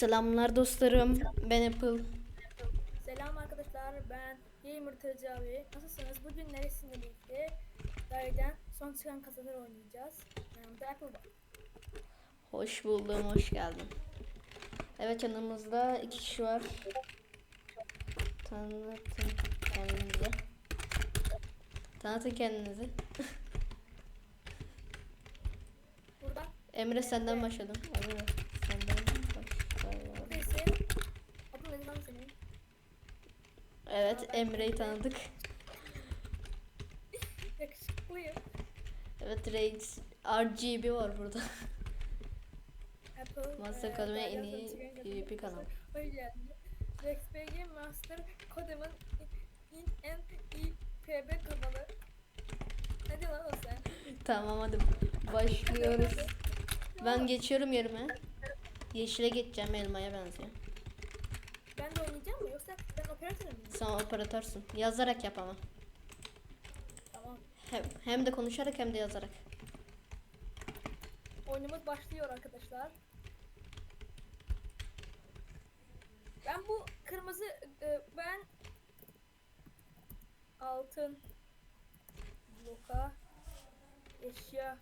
Selamlar dostlarım. Ben Apple. Selam arkadaşlar ben Gamer abi. Nasılsınız? Bugün neresinde birlikte Dergiden son çıkan kasaları oynayacağız. Yanımda Apple var. Hoş buldum, hoş geldin. Evet yanımızda iki kişi var. Tanıtın kendinizi. Tanıtın kendinizi. Burada Emre senden başladım. Emre Senin? Evet Emre'yi tanıdık. Yakışıklıyım. Evet Rex RGB var burada. Apple. Master Dergiden en iyi PvP kanalı. Hoş geldin. Rex BG Master Kodem'in in en iyi PB kanalı. Hadi lan o sen. Tamam hadi başlıyoruz. Ben geçiyorum yerime. Yeşile geçeceğim elmaya benziyor. Ben de oynayacağım mı yoksa ben operatörüm müyüm? Sen operatörsün. Yazarak yap ama. Tamam. Hem, hem de konuşarak hem de yazarak. Oyunumuz başlıyor arkadaşlar. Ben bu kırmızı e, ben altın bloka eşya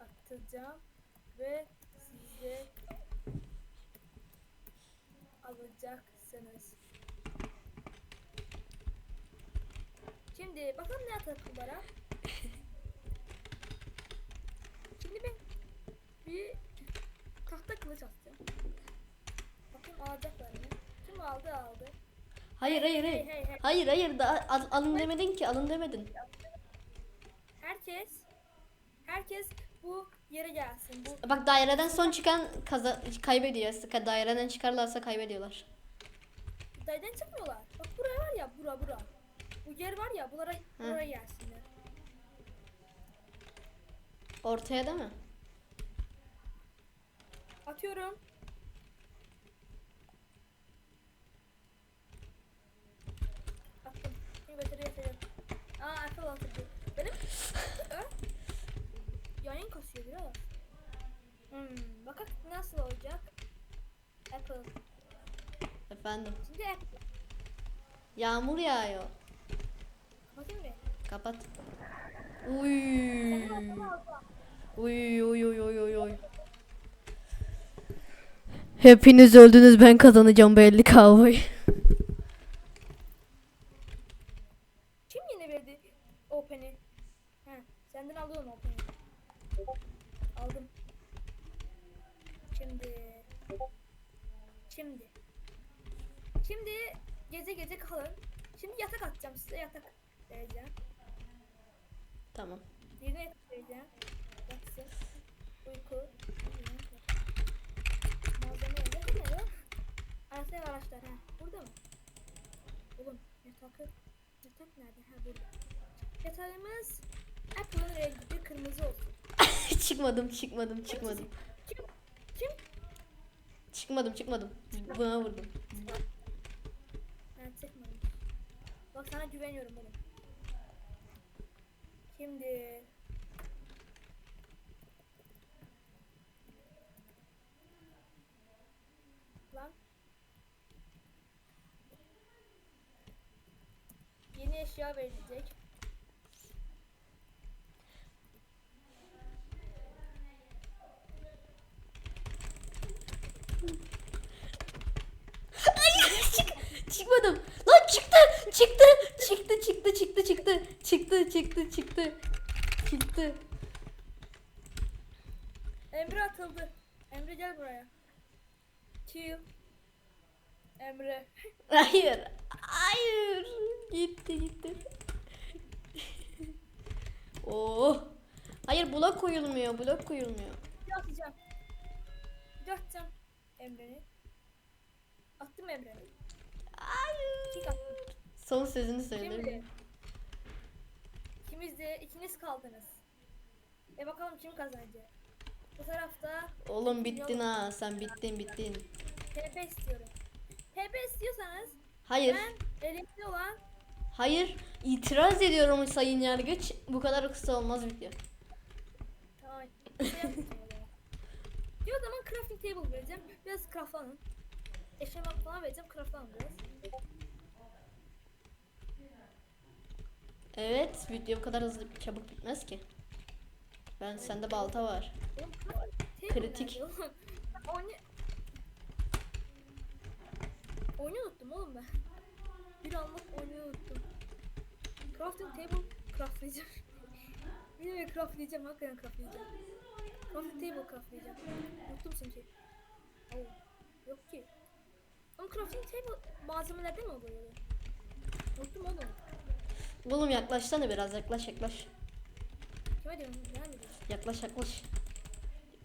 atacağım ve size alacaksınız. Şimdi bakalım ne atalım bunlara. Şimdi ben bir tahta kılıç atacağım. Bakın alacaklar mı? Kim aldı aldı. Hayır hayır Hey hayır. hey hey. Hayır hayır daha al- alın demedin ki alın demedin. Herkes herkes bu yere gelsin. Bu Bak daireden son çıkan kaza kaybediyor. Sıkı daireden çıkarlarsa kaybediyorlar. dayıdan çıkmıyorlar. Bak buraya var ya bura bura. Bu yer var ya buraya buraya gelsinler. Ortaya değil mi? Atıyorum. Attım. Şimdi götürüyor sayıyorum. Aa akıl atıldı. Benim Ö? Biraz. Hmm, bakalım nasıl olacak. Apple. Efendim. Şimdi Apple. Yağmur yağıyor. Bakayım bir. Kapat. Uy. Uy uy uy uy uy uy. Hepiniz öldünüz ben kazanacağım belli kavgayı. Kim yine verdi Open'i? He, senden alıyorum Open'i. Aldım. Şimdi. Şimdi. Şimdi gece gece kalın. Şimdi yatak atacağım size yatak vereceğim. Tamam. Birine yatak vereceğim. Yatsın. Uyku. Malzeme yatak ne lan? Araçlar araçlar ha. Burada mı? Oğlum yatakı. Yatak nerede? Ha burada. Yatağımız Apple'ın rengi kırmızı olsun. çıkmadım çıkmadım çıkmadım. Çıkmadım çıkmadım. Buna vurdum. Ben çıkmadım. Bak sana güveniyorum oğlum. Şimdi Lan Yeni eşya verilecek. Çıkmadım. Lan çıktı. Çıktı. Çıktı çıktı çıktı çıktı. Çıktı çıktı çıktı. Çıktı. Emre atıldı. Emre gel buraya. Kill. Emre. Hayır. Hayır. Gitti gitti. oh. Hayır blok koyulmuyor. Blok koyulmuyor. Bir atacağım. Bir atacağım Emre'ni. Attım Emre'ni. Son sözünü söyle. İkimiz de ikiniz kaldınız. E bakalım kim kazanacak. Bu tarafta Oğlum bittin ha. Sen bittin bittin. PP istiyorum. PP istiyorsanız Hayır. ben elimde olan Hayır. İtiraz ediyorum sayın yargıç. Bu kadar kısa olmaz video. tamam. Şey yapmayacağım o zaman. Bir o zaman crafting table vereceğim. Biraz craftlanın. Eşya falan vereceğim. Craftlanın biraz. Evet video bu kadar hızlı çabuk bitmez ki. Ben sende balta var. Oğlum, Kritik. Oyunu... Oyunu unuttum oğlum ben. Bir anlık oyunu unuttum. Crafting table craftlayacağım. bir de craftlayacağım. Hakikaten craftlayacağım. Crafting table craftlayacağım. Unuttum çünkü. Oo, yok ki. Ama crafting table malzemelerde mi oluyor? Unuttum oğlum. Oğlum yaklaşsana biraz yaklaş yaklaş. Kime diyorum? Nerede diyorum? Yaklaş yaklaş.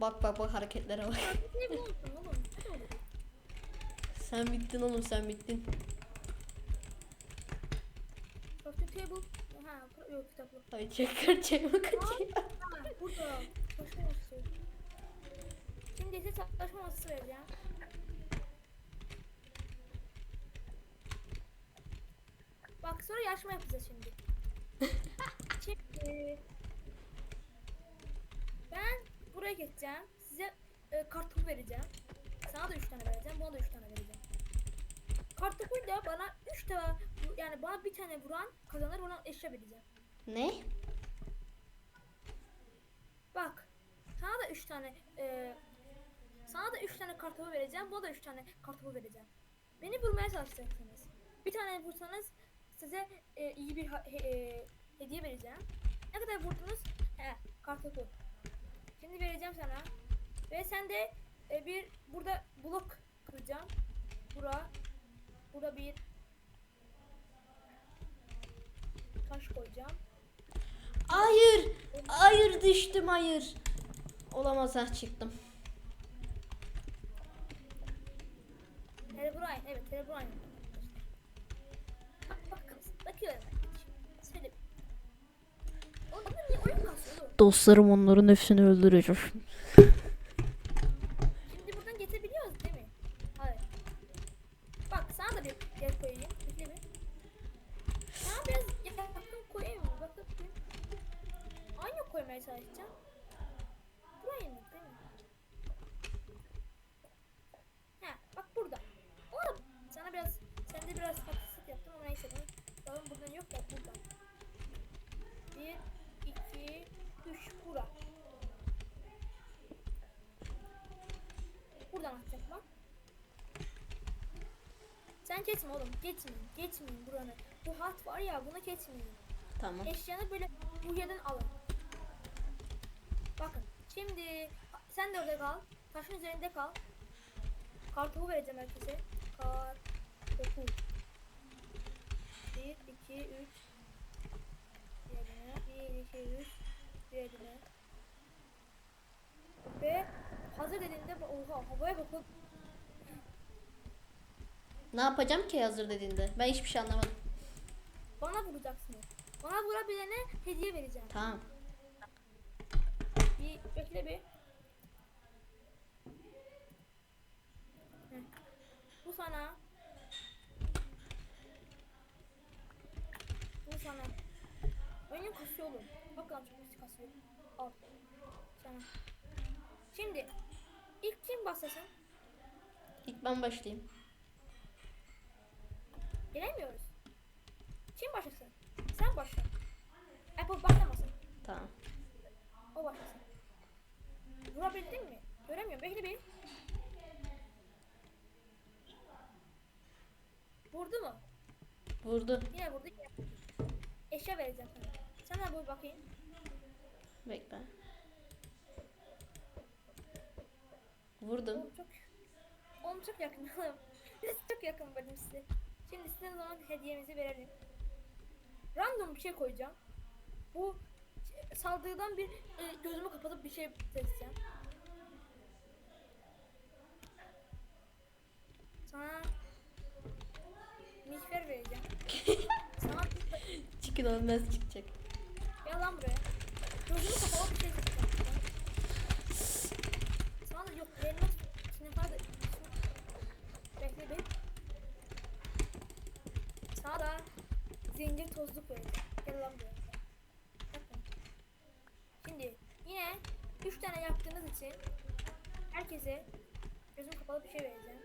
Bak bak bak hareketlere bak. Table unuttum oğlum. Ne? Sen bittin oğlum sen bittin. Crafting table. Ha, yok kitaplı. Ay çakır çakır. Ha, burada. Taşma masası. Şimdi ise taşma masası vereceğim. Bak sonra yarışma yapacağız şimdi. şimdi ben buraya geçeceğim. Size e, kartopu vereceğim. Sana da 3 tane vereceğim. Bana da 3 tane vereceğim. Kartopuyla bana 3 tane yani bana bir tane vuran kazanır ona eşya vereceğim. Ne? Bak. Sana da 3 tane e, sana da 3 tane kartopu vereceğim. Buna da 3 tane kartopu vereceğim. Beni vurmaya çalışacaksınız. Bir tane vursanız size e, iyi bir he- e, hediye vereceğim. Ne kadar vurdunuz? He, kartopu. Şimdi vereceğim sana. Ve sen de e, bir burada blok kıracağım. Bura. Burada bir taş koyacağım. Hayır. Hayır düştüm hayır. Olamaz ha çıktım. Herobrine, evet Herobrine. Dostlarım onların hepsini öldüreceğim. Şimdi buradan geçebiliyoruz değil mi? Hayır. Bak sana bir yer koyayım. Bekle bir. Sana biraz. Aynı koymaya çalışacağım. Burayı mı? Ha bak burada. Oğlum sana biraz sen de biraz haksızlık yaptım ama neyse. Tamam buradan yok da buradan. Bir, iki, üç bura. Buradan atacak bak. Sen geçme oğlum. Geçmeyin. Geçmeyin buranı. Bu hat var ya buna geçmeyin. Tamam. Eşyanı böyle bu yerden alın. Bakın. Şimdi sen de orada kal. Taşın üzerinde kal. Kartopu vereceğim herkese. Kartopu. 1, 2, 3. Diğerine. 1, 2, 3. Diğerine. Ve hazır dediğinde oha havaya bakın. Ne yapacağım ki hazır dediğinde? Ben hiçbir şey anlamadım. Bana vuracaksınız. Bana vurabilene hediye vereceğim. Tamam. Bir bekle bir. Heh. Bu sana. Bu sana. Oyun kasıyor oğlum. Bak lan çok pis kasıyor. Al. Sana. Şimdi ilk kim başlasın? İlk ben başlayayım. Gelemiyoruz. Kim başlasın? Sen başla. Apple başlamasın. Tamam. O başlasın. Vurabildin mi? Göremiyorum. Bekle bir. Vurdu mu? Vurdu. Yine vurdu. Yine. Eşya vereceğim sana. Sana vur bakayım. Bekle. Vurdum. Oğlum çok... Oğlum çok yakın oğlum. Çok yakın benim size. Şimdi size o zaman hediyemizi verelim. Random bir şey koyacağım. Bu saldırıdan bir e, gözümü kapatıp bir şey seçeceğim. Sana mikver vereceğim. Sana Çıkın olmaz çıkacak. gel lan buraya. Sana zincir tozluk vereceğim. Gel lan. Bakın. Şimdi yine 3 tane yaptığınız için herkese gözüm kapalı bir şey vereceğim.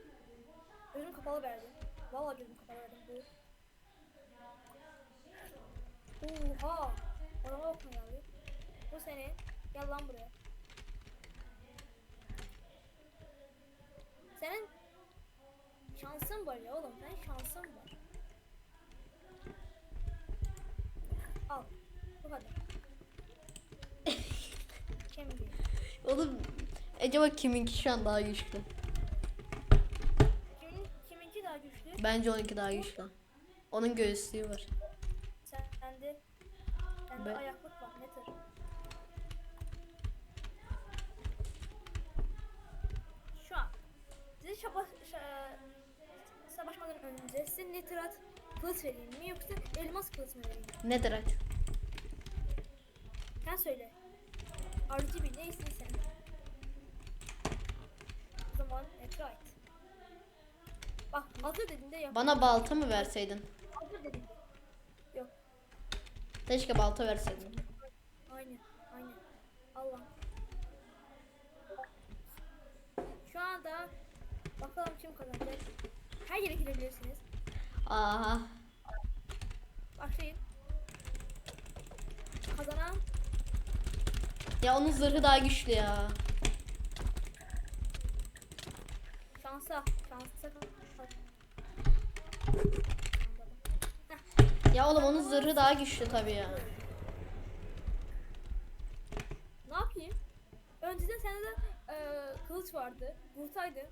Gözüm kapalı verdim. Vallahi gözüm kapalı verdim. Bu. Oha. Adama bakma ya. Bu senin. Gel lan buraya. Senin şansın var ya oğlum. Senin şansın var. Al. Bu kadar. Şimdi. Oğlum acaba kiminki şu an daha güçlü? Kimin, kiminki daha güçlü? Bence onunki daha güçlü. Onun göğüslüğü var. Sen sende sende Ben- ayaklık var ne tür? Şu an şaba, şa, savaşmadan önce size nitrat kılıç vereyim mi yoksa elmas kılıç mı vereyim? Aç? Sen söyle. RGB ne istiyorsan. O zaman nitrat. Bak hazır dediğinde yap. Bana balta mı verseydin? Hazır dediğinde. Yok. Keşke balta verseydin. Aynen, aynen. Allah. Şu anda bakalım kim kazanacak. Her yere girebilirsiniz. Aha. Başlayın. Kazanan Ya onun zırhı daha güçlü ya. şansa, şansa Ya oğlum onun zırhı daha güçlü tabii ya. Ne yapayım? Önceden sende de e, kılıç vardı. Vursaydın.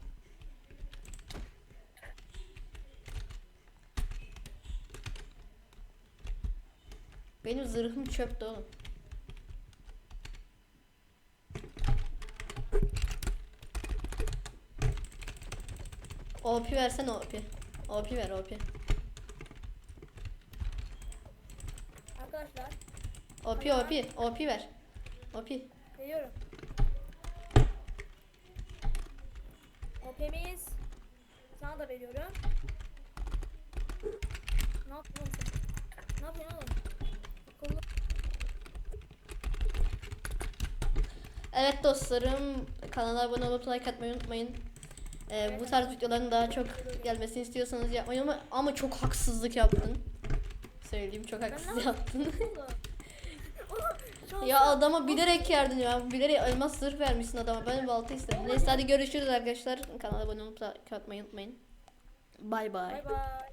Benim zırhım çöptü oğlum. OP versene OP. OP ver OP. Arkadaşlar OP OP OP ver. OP. veriyorum. OP'miz sana da veriyorum. Ne yapıyorsun? Ne yapıyorsun oğlum? Evet dostlarım kanala abone olup like atmayı unutmayın. Ee, bu tarz videoların daha çok gelmesini istiyorsanız yapmayın ama, ama çok haksızlık yaptın. Söyleyeyim çok haksız ne yaptın. ya adama bilerek yerdin ya. Bilerek elmas zırh vermişsin adama. Ben balta istedim. Neyse hadi görüşürüz arkadaşlar. Kanala abone olup like atmayı unutmayın. Bay bay. Bay bay.